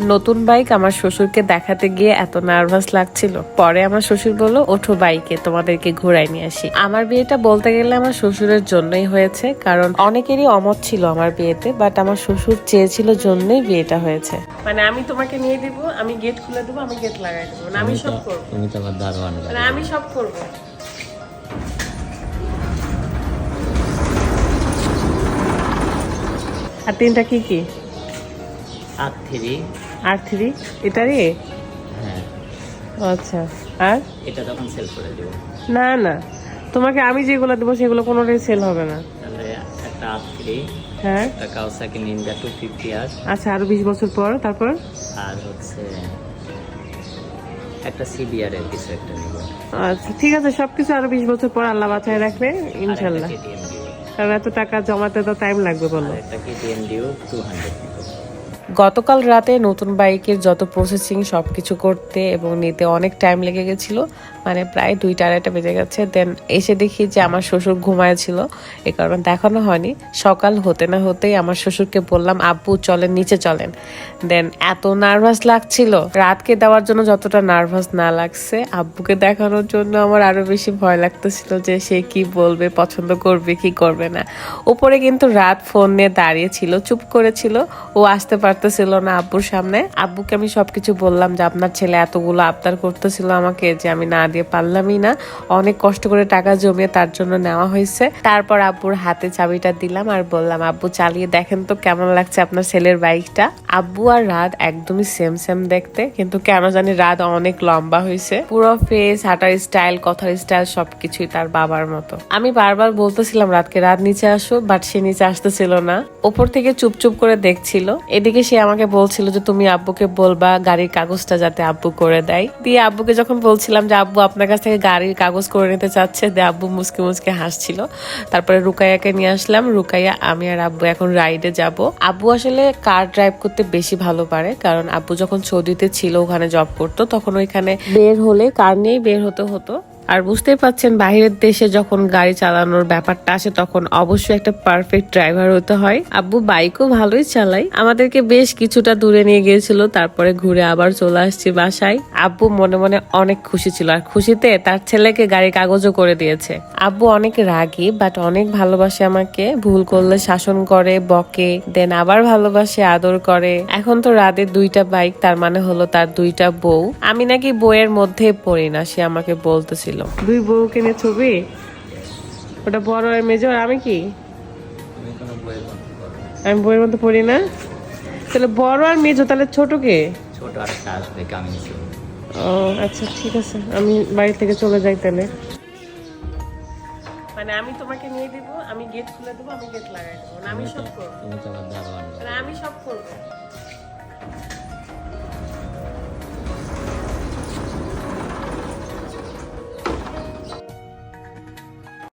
নতুন বাইক আমার শ্বশুরকে দেখাতে গিয়ে এত নার্ভাস লাগছিল। পরে আমার শ্বশুর বলল ওঠো বাইকে তোমাদেরকে ঘুরাই নিয়ে আসি। আমার বিয়েটা বলতে গেলে আমার শ্বশুরের জন্যই হয়েছে কারণ অনেকেরই অমত ছিল আমার বিয়েতে বাট আমার শ্বশুর চেয়েছিল জন্যই বিয়েটা হয়েছে। মানে আমি তোমাকে নিয়ে দিব আমি গেট খুলে দেবো আমি গেট লাগাই দেবো। মানে আমি সব করব। তুমি তো আমার দারোয়ান মানে আমি সব করব। আর তিনটা কি কি? আর থ্রি। আর থ্রি এটারই হ্যাঁ। আচ্ছা। আর? এটা তখন সেল করে দেবো। না না। তোমাকে আমি যেগুলো দেবো সেগুলো কোনোটাই সেল হবে না। একটা আর থ্রি হ্যাঁ। একটা কাউসাকি নিনজা টু ফিফটি আর। আচ্ছা আরও বিশ বছর পর তারপর? আর হচ্ছে একটা সিবিআর এর কিছু একটা নিব। আচ্ছা ঠিক আছে সবকিছু আরও বিশ বছর পর আল্লাহ বাঁচায় রাখবে ইনশাল্লাহ। কারণ এত টাকা জমাতে তো টাইম লাগবে বলো। একটা কেটিএম ডিউ টু হান্ড্রেড নিব গতকাল রাতে নতুন বাইকের যত প্রসেসিং সব কিছু করতে এবং নিতে অনেক টাইম লেগে গেছিল। মানে প্রায় দুইটা আড়াইটা বেজে গেছে। দেন এসে দেখি যে আমার শ্বশুর ঘুমায়ছিল। এ কারণে দেখানো হয়নি। সকাল হতে না হতেই আমার শ্বশুরকে বললাম, আব্বু, চলেন, নিচে চলেন। দেন এত নার্ভাস লাগছিল। রাতকে দেওয়ার জন্য যতটা নার্ভাস না লাগছে, আব্বুকে দেখানোর জন্য আমার আরও বেশি ভয় লাগতেছিল যে সে কি বলবে, পছন্দ করবে, কি করবে না। উপরে কিন্তু রাত ফোন নিয়ে দাঁড়িয়ে ছিল, চুপ করেছিল। ও আসতে পারতেছিল না আব্বুর সামনে। আব্বুকে আমি সবকিছু বললাম যে, আপনার ছেলে এতগুলো আবদার করতেছিল আমাকে যে আমি না দিয়ে পারলামই না। অনেক কষ্ট করে টাকা জমিয়ে তার জন্য নেওয়া হয়েছে। তারপর আব্বুর হাতে চাবিটা দিলাম আর বললাম, আব্বু, চালিয়ে দেখেন তো কেমন লাগছে আপনার ছেলের বাইকটা। আব্বু আর রাত একদমই সেম সেম দেখতে, কিন্তু কেন জানি রাত অনেক লম্বা হয়েছে। পুরো ফেস হাঁটার স্টাইল কথার স্টাইল সবকিছুই তার বাবার মতো। আমি বারবার বলতেছিলাম, রাতকে রাত নিচে আসো বাট সে নিচে আসতেছিল না। ওপর থেকে চুপ চুপ করে দেখছিল। এদিকে সে আমাকে বলছিল যে তুমি আব্বুকে বলবা গাড়ির কাগজটা যাতে আব্বু করে দেয়। দিয়ে আব্বুকে যখন বলছিলাম যে আব্বু আপনার কাছ থেকে গাড়ির কাগজ করে নিতে চাচ্ছে, দিয়ে আব্বু মুসকে মুসকে হাসছিল। তারপরে রুকাইয়াকে নিয়ে আসলাম। রুকাইয়া, আমি আর আব্বু এখন রাইডে যাব। আব্বু আসলে কার ড্রাইভ করতে বেশি ভালো পারে, কারণ আব্বু যখন সৌদিতে ছিল, ওখানে জব করতো, তখন ওইখানে বের হলে কার নিয়েই বের হতে হতো। আর বুঝতেই পাচ্ছেন বাইরের দেশে যখন গাড়ি চালানোর ব্যাপারটা আসে, তখন অবশ্যই একটা পারফেক্ট ড্রাইভার হতে হয়। আব্বু বাইকও ভালোই চালাই আমাদেরকে বেশ কিছুটা দূরে নিয়ে গিয়েছিল, তারপরে ঘুরে আবার চলে আসছি বাসায়। আব্বু মনে মনে অনেক খুশি ছিল, আর খুশিতে তার ছেলেকে গাড়ির কাগজও করে দিয়েছে। আব্বু অনেক রাগী বাট অনেক ভালোবাসে আমাকে। ভুল করলে শাসন করে, বকে দেন আবার ভালোবাসে, আদর করে। এখন তো রাতের দুইটা বাইক তার মানে হলো তার দুইটা বউ। আমি নাকি বইয়ের মধ্যে পড়ি না, সে আমাকে বলতেছিল। দুই বউ কিনে ছবি? ওটা বড় আর মেজর আমি কি। আমি বইয়ের মধ্যে পড়ি না। তাহলে বড় আর মেজো তাহলে ছোট কে? ছোট আর আসবে কামিং ও আচ্ছা ঠিক আছে। আমি বাড়ি থেকে চলে যাই তাহলে। মানে আমি তোমাকে নিয়ে দিব আমি গেট খুলে দেবো আমি গেট লাগাই দেবো। মানে আমি সব করব। মানে আমি সব করব।